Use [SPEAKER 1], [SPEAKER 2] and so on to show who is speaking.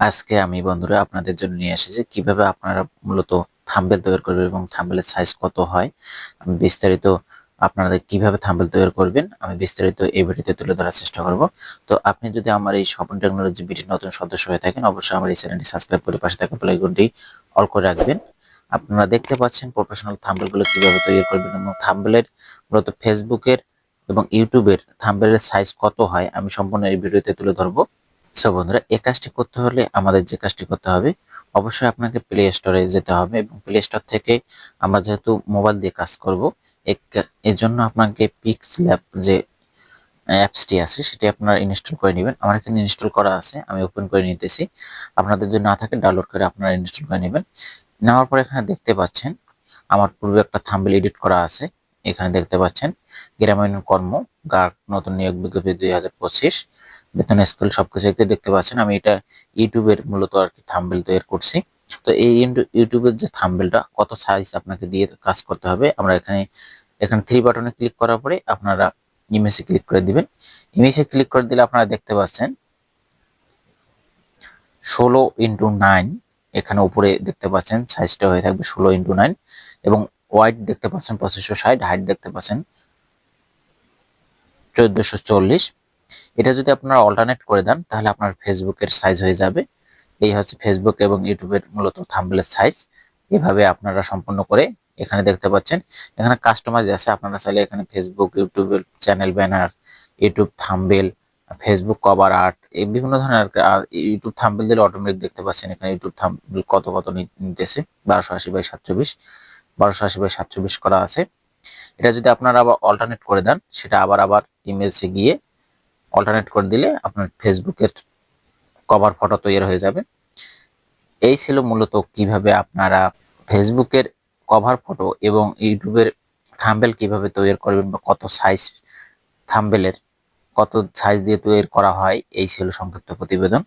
[SPEAKER 1] আজকে আমি বন্ধুরা আপনাদের জন্য নিয়ে এসেছি কীভাবে আপনারা মূলত থাম্বেল তৈরি করবেন এবং থাম্বেলের সাইজ কত হয়। আমি বিস্তারিত আপনাদের কীভাবে থাম্বেল তৈরি করবেন, আমি বিস্তারিত এই ভিডিওতে তুলে ধরার চেষ্টা করব। তো আপনি যদি আমার এই স্বপন টেকনোলজি ভিডিওর নতুন সদস্য হয়ে থাকেন, অবশ্যই আমার এই চ্যানেলটি সাবস্ক্রাইব করে পাশে থাকা আইকনটি অল করে রাখবেন। আপনারা দেখতে পাচ্ছেন প্রফেশনাল থাম্বেলগুলো কীভাবে তৈরি করবেন এবং থাম্বেলের মূলত ফেসবুকের এবং ইউটিউবের থাম্বেলের সাইজ কত হয়, আমি সম্পূর্ণ এই ভিডিওতে তুলে ধরবো। সো বন্ধুরা এই কাজটি করতে হলে আমাদের যে কাজটি করতে হবে, অবশ্যই আপনাকে প্লে স্টোরে যেতে হবে এবং প্লে স্টোর থেকে আমরা যেহেতু মোবাইল দিয়ে কাজ করব এর জন্য আপনাকে পিক্স ল্যাব যে অ্যাপসটি আছে, সেটি আপনারা ইনস্টল করে নেবেন। আমার এখানে ইনস্টল করা আছে, আমি ওপেন করে নিতেছি। আপনাদের যদি না থাকে ডাউনলোড করে আপনারা ইনস্টল করে নেবেন। নেওয়ার পর এখানে দেখতে পাচ্ছেন, আমার পূর্বে একটা থাম্বেল এডিট করা আছে, এখানে দেখতে পাচ্ছেন গ্রামীণ কর্ম গার্ড নতুন নিয়োগ বিজ্ঞপ্তি দুই হাজার পঁচিশ। বেতন, স্কেল সবকিছু একটু দেখতে পাচ্ছেন। আমি এটা ইউটিউবের মূলত আর কি থাম্বেল তৈরি করছি। তো এই ইউটিউবের যে থাম্বেলটা কত সাইজ আপনাকে দিয়ে কাজ করতে হবে, আমরা এখানে এখানে থ্রি বাটনে ক্লিক করার পরে আপনারা ইমেজে ক্লিক করে দিবেন। ইমেজে ক্লিক করে দিলে আপনারা দেখতে পাচ্ছেন, ষোলো ইন্টু নাইন এখানে উপরে দেখতে পাচ্ছেন সাইজটা হয়ে থাকবে ষোলো ইন্টু নাইন এবং ওয়াইড দেখতে পাচ্ছেন পঁচিশশো ষাট হাইট দেখতে পাচ্ছেন চোদ্দশো চল্লিশ। এটা যদি আপনারা অল্টারনেট করে দেন, তাহলে আপনার ফেসবুকের সাইজ হয়ে যাবে। এই হচ্ছে ফেসবুক এবং ইউটিউবের মূলত থাম্বলের সাইজ এভাবে আপনারা সম্পূর্ণ করে এখানে দেখতে পাচ্ছেন। এখানে কাস্টমাইজ আছে। আপনারা চাইলে এখানে ফেসবুক ইউটিউবের channel banner YouTube thumbnail Facebook cover art এই বিভিন্ন ধরনের আর ইউটিউব থাম্বেল দিলে অটোমেটিক দেখতে পাচ্ছেন এখানে ইউটিউব থাম্বেল কত কত নিতেছে। বারোশো আশি বাই সাতচল্লিশ বারোশো আশি বাই সাতচল্লিশ করা আছে। এটা যদি আপনারা আবার অল্টারনেট করে দেন, সেটা আবার আবার ইমেজে গিয়ে অল্টারনেট করে দিলে আপনার ফেসবুকের কভার ফটো তৈরি হয়ে যাবে। এই ছিল মূলত কীভাবে আপনারা ফেসবুকের কভার ফটো এবং ইউটিউবের থাম্বেল কীভাবে তৈরি করবেন বা কত সাইজ থাম্বেলের কত সাইজ দিয়ে তৈরি করা হয়, এই ছিল সংক্ষিপ্ত প্রতিবেদন।